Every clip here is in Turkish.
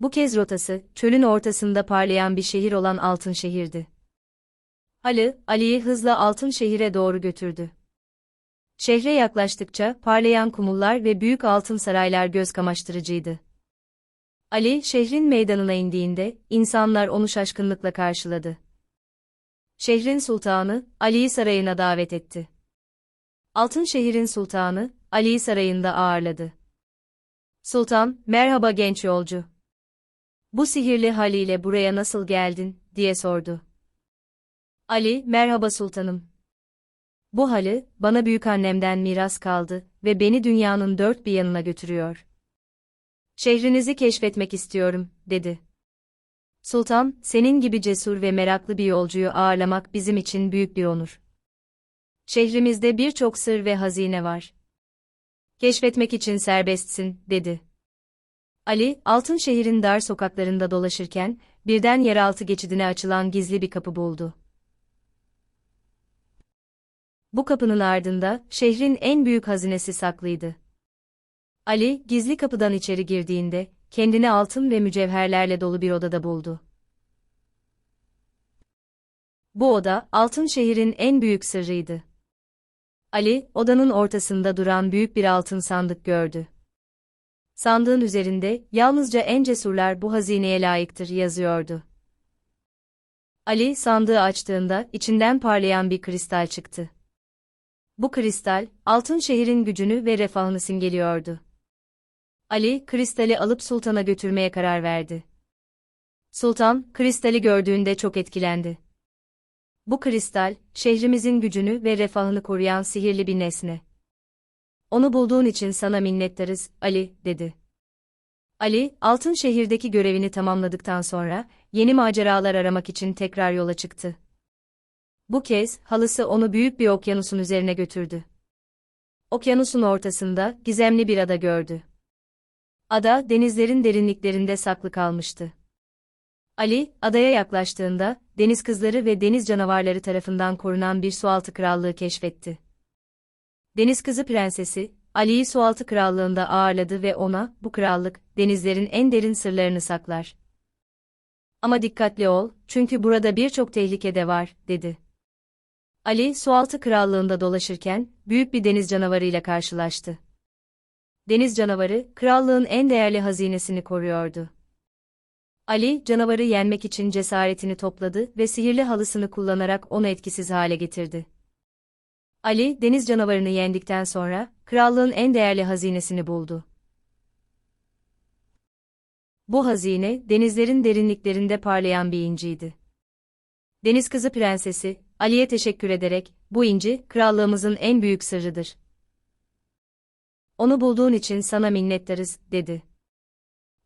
Bu kez rotası, çölün ortasında parlayan bir şehir olan Altın Şehir'di. Ali, Ali'yi hızla Altın Şehir'e doğru götürdü. Şehre yaklaştıkça parlayan kumullar ve büyük altın saraylar göz kamaştırıcıydı. Ali, şehrin meydanına indiğinde, insanlar onu şaşkınlıkla karşıladı. Şehrin sultanı, Ali'yi sarayına davet etti. Altın şehrin sultanı, Ali'yi sarayında ağırladı. Sultan, merhaba genç yolcu. Bu sihirli haliyle buraya nasıl geldin, diye sordu. Ali, merhaba sultanım. Bu halı, bana büyük annemden miras kaldı ve beni dünyanın dört bir yanına götürüyor. Şehrinizi keşfetmek istiyorum, dedi. Sultan, senin gibi cesur ve meraklı bir yolcuyu ağırlamak bizim için büyük bir onur. Şehrimizde birçok sır ve hazine var. Keşfetmek için serbestsin, dedi. Ali, Altın şehrin dar sokaklarında dolaşırken, birden yeraltı geçidine açılan gizli bir kapı buldu. Bu kapının ardında, şehrin en büyük hazinesi saklıydı. Ali, gizli kapıdan içeri girdiğinde, kendini altın ve mücevherlerle dolu bir odada buldu. Bu oda, altın şehrin en büyük sırrıydı. Ali, odanın ortasında duran büyük bir altın sandık gördü. Sandığın üzerinde, yalnızca en cesurlar bu hazineye layıktır yazıyordu. Ali, sandığı açtığında, içinden parlayan bir kristal çıktı. Bu kristal, altın şehrin gücünü ve refahını simgeliyordu. Ali, kristali alıp sultana götürmeye karar verdi. Sultan, kristali gördüğünde çok etkilendi. Bu kristal, şehrimizin gücünü ve refahını koruyan sihirli bir nesne. Onu bulduğun için sana minnettarız, Ali, dedi. Ali, Altın Şehir'deki görevini tamamladıktan sonra, yeni maceralar aramak için tekrar yola çıktı. Bu kez, halısı onu büyük bir okyanusun üzerine götürdü. Okyanusun ortasında, gizemli bir ada gördü. Ada, denizlerin derinliklerinde saklı kalmıştı. Ali, adaya yaklaştığında, deniz kızları ve deniz canavarları tarafından korunan bir sualtı krallığı keşfetti. Deniz kızı prensesi, Ali'yi sualtı krallığında ağırladı ve ona, bu krallık, denizlerin en derin sırlarını saklar. Ama dikkatli ol, çünkü burada birçok tehlike de var, dedi. Ali, sualtı krallığında dolaşırken, büyük bir deniz canavarıyla karşılaştı. Deniz canavarı, krallığın en değerli hazinesini koruyordu. Ali, canavarı yenmek için cesaretini topladı ve sihirli halısını kullanarak onu etkisiz hale getirdi. Ali, deniz canavarını yendikten sonra, krallığın en değerli hazinesini buldu. Bu hazine, denizlerin derinliklerinde parlayan bir inciydi. Deniz kızı prensesi, Ali'ye teşekkür ederek, bu inci, krallığımızın en büyük sırrıdır. Onu bulduğun için sana minnettarız, dedi.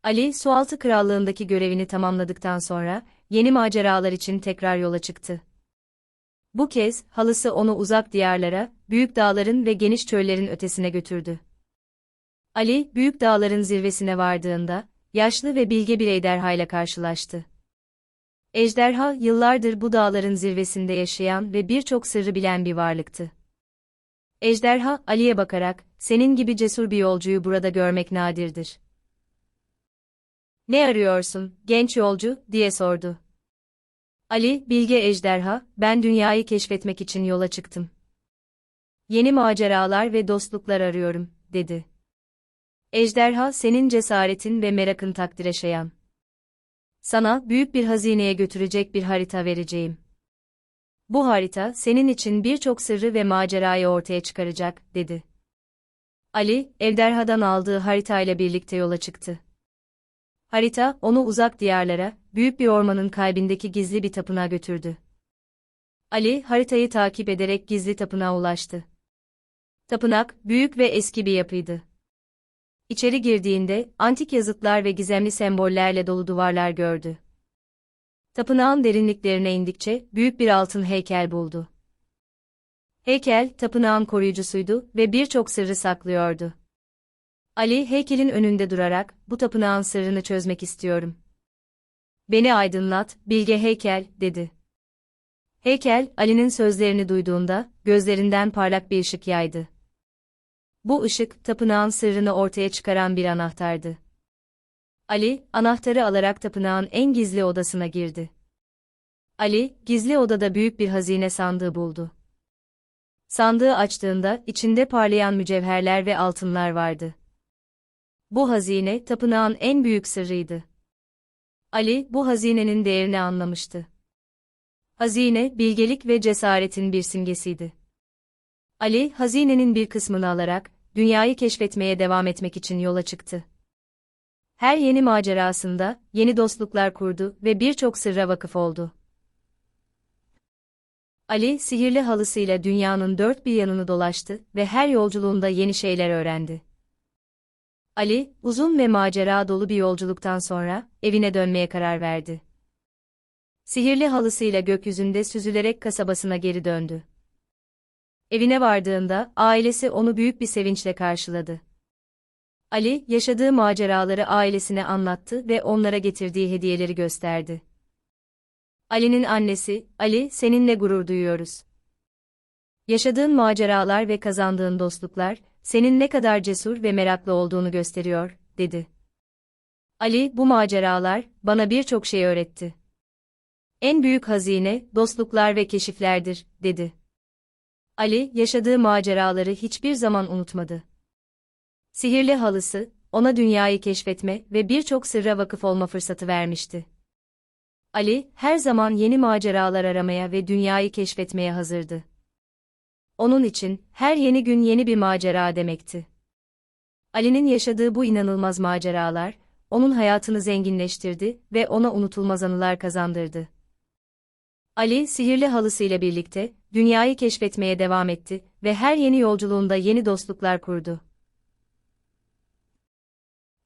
Ali, Sualtı Krallığındaki görevini tamamladıktan sonra, yeni maceralar için tekrar yola çıktı. Bu kez, halısı onu uzak diyarlara, büyük dağların ve geniş çöllerin ötesine götürdü. Ali, büyük dağların zirvesine vardığında, yaşlı ve bilge bir ejderha ile karşılaştı. Ejderha, yıllardır bu dağların zirvesinde yaşayan ve birçok sırrı bilen bir varlıktı. Ejderha, Ali'ye bakarak, senin gibi cesur bir yolcuyu burada görmek nadirdir. Ne arıyorsun, genç yolcu, diye sordu. Ali, bilge ejderha, ben dünyayı keşfetmek için yola çıktım. Yeni maceralar ve dostluklar arıyorum, dedi. Ejderha, senin cesaretin ve merakın takdire şayan. Sana, büyük bir hazineye götürecek bir harita vereceğim. Bu harita, senin için birçok sırrı ve macerayı ortaya çıkaracak, dedi. Ali, ejderhadan aldığı haritayla birlikte yola çıktı. Harita, onu uzak diyarlara, büyük bir ormanın kalbindeki gizli bir tapınağa götürdü. Ali, haritayı takip ederek gizli tapınağa ulaştı. Tapınak, büyük ve eski bir yapıydı. İçeri girdiğinde, antik yazıtlar ve gizemli sembollerle dolu duvarlar gördü. Tapınağın derinliklerine indikçe, büyük bir altın heykel buldu. Heykel, tapınağın koruyucusuydu ve birçok sırrı saklıyordu. Ali heykelin önünde durarak, bu tapınağın sırrını çözmek istiyorum. Beni aydınlat, bilge heykel, dedi. Heykel, Ali'nin sözlerini duyduğunda, gözlerinden parlak bir ışık yaydı. Bu ışık, tapınağın sırrını ortaya çıkaran bir anahtardı. Ali, anahtarı alarak tapınağın en gizli odasına girdi. Ali, gizli odada büyük bir hazine sandığı buldu. Sandığı açtığında içinde parlayan mücevherler ve altınlar vardı. Bu hazine tapınağın en büyük sırrıydı. Ali bu hazinenin değerini anlamıştı. Hazine bilgelik ve cesaretin bir simgesiydi. Ali hazinenin bir kısmını alarak dünyayı keşfetmeye devam etmek için yola çıktı. Her yeni macerasında yeni dostluklar kurdu ve birçok sırra vakıf oldu. Ali, sihirli halısıyla dünyanın dört bir yanını dolaştı ve her yolculuğunda yeni şeyler öğrendi. Ali, uzun ve macera dolu bir yolculuktan sonra evine dönmeye karar verdi. Sihirli halısıyla gökyüzünde süzülerek kasabasına geri döndü. Evine vardığında ailesi onu büyük bir sevinçle karşıladı. Ali, yaşadığı maceraları ailesine anlattı ve onlara getirdiği hediyeleri gösterdi. Ali'nin annesi, Ali, seninle gurur duyuyoruz. Yaşadığın maceralar ve kazandığın dostluklar, senin ne kadar cesur ve meraklı olduğunu gösteriyor, dedi. Ali, bu maceralar, bana birçok şey öğretti. En büyük hazine, dostluklar ve keşiflerdir, dedi. Ali, yaşadığı maceraları hiçbir zaman unutmadı. Sihirli halısı, ona dünyayı keşfetme ve birçok sırra vakıf olma fırsatı vermişti. Ali, her zaman yeni maceralar aramaya ve dünyayı keşfetmeye hazırdı. Onun için, her yeni gün yeni bir macera demekti. Ali'nin yaşadığı bu inanılmaz maceralar, onun hayatını zenginleştirdi ve ona unutulmaz anılar kazandırdı. Ali, sihirli halısıyla birlikte, dünyayı keşfetmeye devam etti ve her yeni yolculuğunda yeni dostluklar kurdu.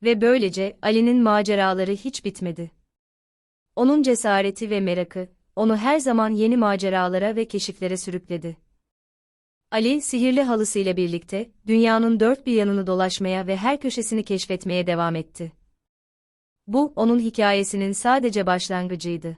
Ve böylece Ali'nin maceraları hiç bitmedi. Onun cesareti ve merakı, onu her zaman yeni maceralara ve keşiflere sürükledi. Ali, sihirli halısıyla birlikte, dünyanın dört bir yanını dolaşmaya ve her köşesini keşfetmeye devam etti. Bu, onun hikayesinin sadece başlangıcıydı.